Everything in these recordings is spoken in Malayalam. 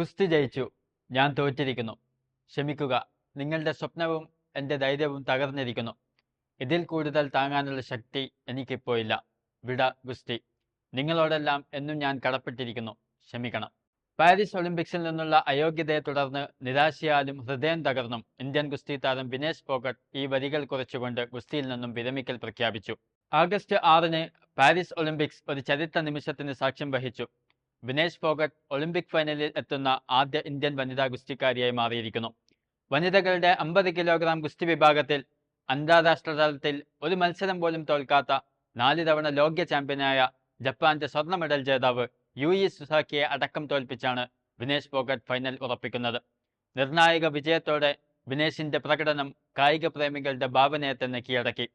ഗുസ്തി ജയിച്ചു ഞാൻ തോറ്റിരിക്കുന്നു. ക്ഷമിക്കുക. നിങ്ങളുടെ സ്വപ്നവും എന്റെ ധൈര്യവും തകർന്നിരിക്കുന്നു. ഇതിൽ കൂടുതൽ താങ്ങാനുള്ള ശക്തി എനിക്കിപ്പോൾ ഇല്ല. വിട ഗുസ്തി. നിങ്ങളോടെല്ലാം എന്നും ഞാൻ കടപ്പെട്ടിരിക്കുന്നു. ക്ഷമിക്കണം. പാരീസ് ഒളിമ്പിക്സിൽ നിന്നുള്ള അയോഗ്യതയെ തുടർന്ന് നിരാശയാലും ഹൃദയം തകർന്നും ഇന്ത്യൻ ഗുസ്തി താരം വിനേഷ് ഫോഗട്ട് ഈ വരികൾ കുറച്ചുകൊണ്ട് ഗുസ്തിയിൽ നിന്നും വിരമിക്കൽ പ്രഖ്യാപിച്ചു. ആഗസ്റ്റ് ആറിന് പാരീസ് ഒളിമ്പിക്സ് ഒരു ചരിത്ര നിമിഷത്തിന് സാക്ഷ്യം വഹിച്ചു. വിനേഷ് ഫോഗട്ട് ഒളിമ്പിക് ഫൈനലിൽ എത്തുന്ന ആദ്യ ഇന്ത്യൻ വനിതാ ഗുസ്തിക്കാരിയായി മാറിയിരിക്കുന്നു. വനിതകളുടെ അമ്പത് കിലോഗ്രാം ഗുസ്തി വിഭാഗത്തിൽ അന്താരാഷ്ട്ര തലത്തിൽ ഒരു മത്സരം പോലും തോൽക്കാത്ത നാല് തവണ ലോക ചാമ്പ്യനായ ജപ്പാന്റെ സ്വർണ മെഡൽ ജേതാവ് യു ഇ സുസാക്കിയെ അടക്കം തോൽപ്പിച്ചാണ് വിനേഷ് ഫോഗട്ട് ഫൈനൽ ഉറപ്പിക്കുന്നത്. നിർണായക വിജയത്തോടെ വിനേഷിന്റെ പ്രകടനം കായിക പ്രേമികളുടെ ഭാവനയെ തന്നെ കീഴടക്കി.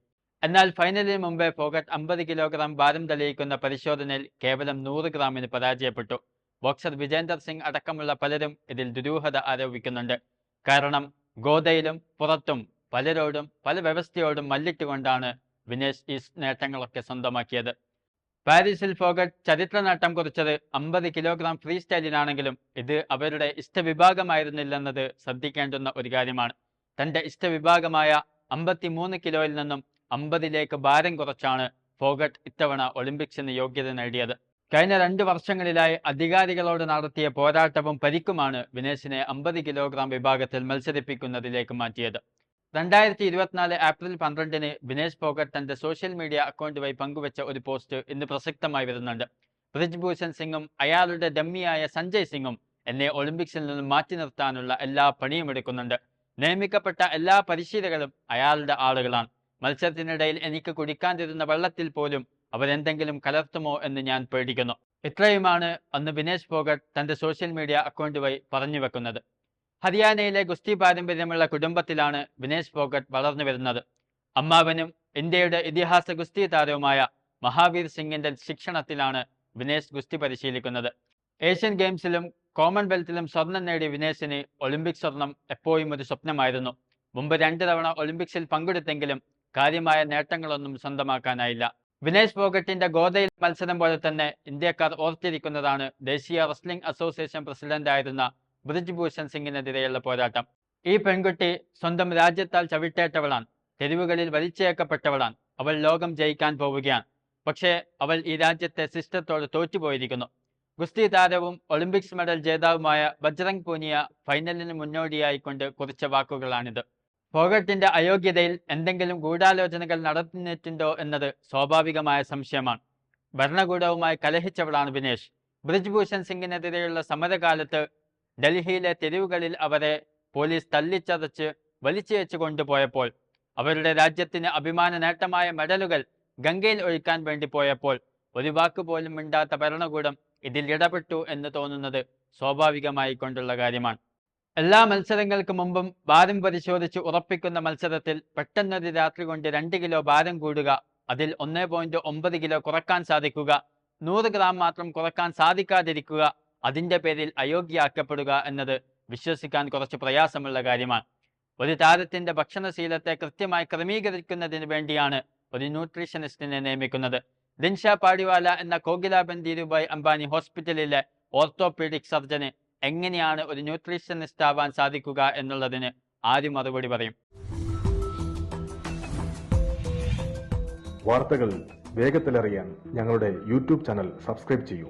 എന്നാൽ ഫൈനലിന് മുമ്പേ ഫോഗട്ട് അമ്പത് കിലോഗ്രാം ഭാരം തെളിയിക്കുന്ന പരിശോധനയിൽ കേവലം നൂറ് ഗ്രാമിന് പരാജയപ്പെട്ടു. ബോക്സർ വിജേന്ദർ സിംഗ് അടക്കമുള്ള പലരും ഇതിൽ ദുരൂഹത ആരോപിക്കുന്നുണ്ട്. കാരണം ഗോദയിലും പുറത്തും പലരോടും പല വ്യവസ്ഥയോടും മല്ലിട്ടുകൊണ്ടാണ് വിനേഷ് ഈ നേട്ടങ്ങളൊക്കെ സ്വന്തമാക്കിയത്. പാരീസിൽ ഫോഗട്ട് ചരിത്ര നേട്ടം കുറിച്ചത് അമ്പത് കിലോഗ്രാം ഫ്രീ സ്റ്റൈലിനാണെങ്കിലും ഇത് അവരുടെ ഇഷ്ടവിഭാഗമായിരുന്നില്ലെന്നത് ശ്രദ്ധിക്കേണ്ടുന്ന ഒരു കാര്യമാണ്. തന്റെ ഇഷ്ടവിഭാഗമായ അമ്പത്തിമൂന്ന് കിലോയിൽ നിന്നും അമ്പതിലേക്ക് ഭാരം കുറച്ചാണ് ഫോഗട്ട് ഇത്തവണ ഒളിമ്പിക്സിന് യോഗ്യത നേടിയത്. കഴിഞ്ഞ രണ്ട് വർഷങ്ങളിലായി അധികാരികളോട് നടത്തിയ പോരാട്ടവും പരിക്കുമാണ് വിനേഷിനെ അമ്പത് കിലോഗ്രാം വിഭാഗത്തിൽ മത്സരിപ്പിക്കുന്നതിലേക്ക് മാറ്റിയത്. രണ്ടായിരത്തി ഇരുപത്തിനാല് ഏപ്രിൽ പന്ത്രണ്ടിന് വിനേഷ് ഫോഗട്ട് തന്റെ സോഷ്യൽ മീഡിയ അക്കൗണ്ട് വഴി പങ്കുവച്ച ഒരു പോസ്റ്റ് ഇന്ന് പ്രസക്തമായി വരുന്നുണ്ട്. ബ്രിജ്ഭൂഷൺ സിംഗും അയാളുടെ ഡമ്മിയായ സഞ്ജയ് സിംഗും എന്നെ ഒളിമ്പിക്സിൽ നിന്ന് മാറ്റി നിർത്താനുള്ള എല്ലാ പണിയും എടുക്കുന്നുണ്ട്. നിയമിക്കപ്പെട്ട എല്ലാ പരിശീലകരും അയാളുടെ ആളുകളാണ്. മത്സരത്തിനിടയിൽ എനിക്ക് കുടിക്കാൻ തരുന്ന വെള്ളത്തിൽ പോലും അവരെന്തെങ്കിലും കലർത്തുമോ എന്ന് ഞാൻ പേടിക്കുന്നു. ഇത്രയുമാണ് അന്ന് വിനേഷ് ഫോഗട്ട് തന്റെ സോഷ്യൽ മീഡിയ അക്കൗണ്ട് വഴി പറഞ്ഞു വെക്കുന്നത്. ഹരിയാനയിലെ ഗുസ്തി പാരമ്പര്യമുള്ള കുടുംബത്തിലാണ് വിനേഷ് ഫോഗട്ട് വളർന്നു വരുന്നത്. അമ്മാവനും ഇന്ത്യയുടെ ഇതിഹാസ ഗുസ്തി താരവുമായ മഹാവീർ സിംഗിന്റെ ശിക്ഷണത്തിലാണ് വിനേഷ് ഗുസ്തി പരിശീലിക്കുന്നത്. ഏഷ്യൻ ഗെയിംസിലും കോമൺവെൽത്തിലും സ്വർണം നേടിയ വിനേഷിന് ഒളിമ്പിക് സ്വർണം എപ്പോഴും ഒരു സ്വപ്നമായിരുന്നു. മുമ്പ് രണ്ട് തവണ ഒളിമ്പിക്സിൽ പങ്കെടുത്തെങ്കിലും കാര്യമായ നേട്ടങ്ങളൊന്നും സ്വന്തമാക്കാനായില്ല. വിനേഷ് ഫോഗട്ടിന്റെ ഗോദയിൽ മത്സരം പോലെ തന്നെ ഇന്ത്യക്കാർ ഓർത്തിരിക്കുന്നതാണ് ദേശീയ റെസ്ലിംഗ് അസോസിയേഷൻ പ്രസിഡന്റ് പ്രസിഡന്റായിരുന്ന ബ്രിജ്ഭൂഷൺ സിംഗിനെതിരെയുള്ള പോരാട്ടം. ഈ പെൺകുട്ടി സ്വന്തം രാജ്യത്താൽ ചവിട്ടേറ്റവളാണ്. തെരുവുകളിൽ വലിച്ചേക്കപ്പെട്ടവളാണ് അവൾ ലോകം ജയിക്കാൻ പോവുകയാണ്. പക്ഷേ അവൾ ഈ രാജ്യത്തെ സിസ്റ്റത്തോട് തോറ്റുപോയിരിക്കുന്നു. ഗുസ്തി താരവും ഒളിമ്പിക്സ് മെഡൽ ജേതാവുമായ ബജ്രംഗ് പൂനിയ ഫൈനലിന് മുന്നോടിയായിക്കൊണ്ട് കുറിച്ച വാക്കുകളാണിത്. ഫോഗട്ടിന്റെ അയോഗ്യതയിൽ എന്തെങ്കിലും ഗൂഢാലോചനകൾ നടന്നിട്ടുണ്ടോ എന്നത് സ്വാഭാവികമായ സംശയമാണ്. ഭരണകൂടവുമായി കലഹിച്ചവളാണ് വിനേഷ്. ബ്രിജ്ഭൂഷൺ സിംഗിനെതിരെയുള്ള സമരകാലത്ത് ഡൽഹിയിലെ തെരുവുകളിൽ അവരെ പോലീസ് തല്ലിച്ചതച്ച് വലിച്ചയച്ചു കൊണ്ടുപോയപ്പോൾ അവരുടെ രാജ്യത്തിന് അഭിമാന നേട്ടമായ മെഡലുകൾ ഗംഗയിൽ ഒഴിക്കാൻ വേണ്ടി പോയപ്പോൾ ഒരു വാക്ക് പോലും മിണ്ടാത്ത ഭരണകൂടം ഇതിൽ ഇടപെട്ടു എന്ന് തോന്നുന്നത് സ്വാഭാവികമായി കൊണ്ടുള്ള കാര്യമാണ്. എല്ലാ മത്സരങ്ങൾക്ക് മുമ്പും ഭാരം പരിശോധിച്ച് ഉറപ്പിക്കുന്ന മത്സരത്തിൽ പെട്ടെന്നൊരു രാത്രി കൊണ്ട് രണ്ട് കിലോ ഭാരം കൂടുക അതിൽ ഒന്നേ പോയിന്റ് ഒമ്പത് കിലോ കുറയ്ക്കാൻ സാധിക്കുക നൂറ് ഗ്രാം മാത്രം കുറയ്ക്കാൻ സാധിക്കാതിരിക്കുക അതിന്റെ പേരിൽ അയോഗ്യയാക്കപ്പെടുക എന്നത് വിശ്വസിക്കാൻ കുറച്ച് പ്രയാസമുള്ള കാര്യമാണ്. ഒരു താരത്തിന്റെ ഭക്ഷണശീലത്തെ കൃത്യമായി ക്രമീകരിക്കുന്നതിന് വേണ്ടിയാണ് ഒരു ന്യൂട്രീഷനിസ്റ്റിനെ നിയമിക്കുന്നത്. ദിൻഷ പാടിവാല എന്ന കോകിലാബൻ ധീരുഭായ് അംബാനി ഹോസ്പിറ്റലിലെ ഓർത്തോപീഡിക് സർജന് എങ്ങനെയാണ് ഒരു ന്യൂട്രീഷനിസ്റ്റ് ആവാൻ സാധിക്കുക എന്നുള്ളതിന് ആദ്യം മറുപടി പറയും. വാർത്തകൾ വേഗത്തിലറിയാൻ ഞങ്ങളുടെ യൂട്യൂബ് ചാനൽ സബ്സ്ക്രൈബ് ചെയ്യൂ.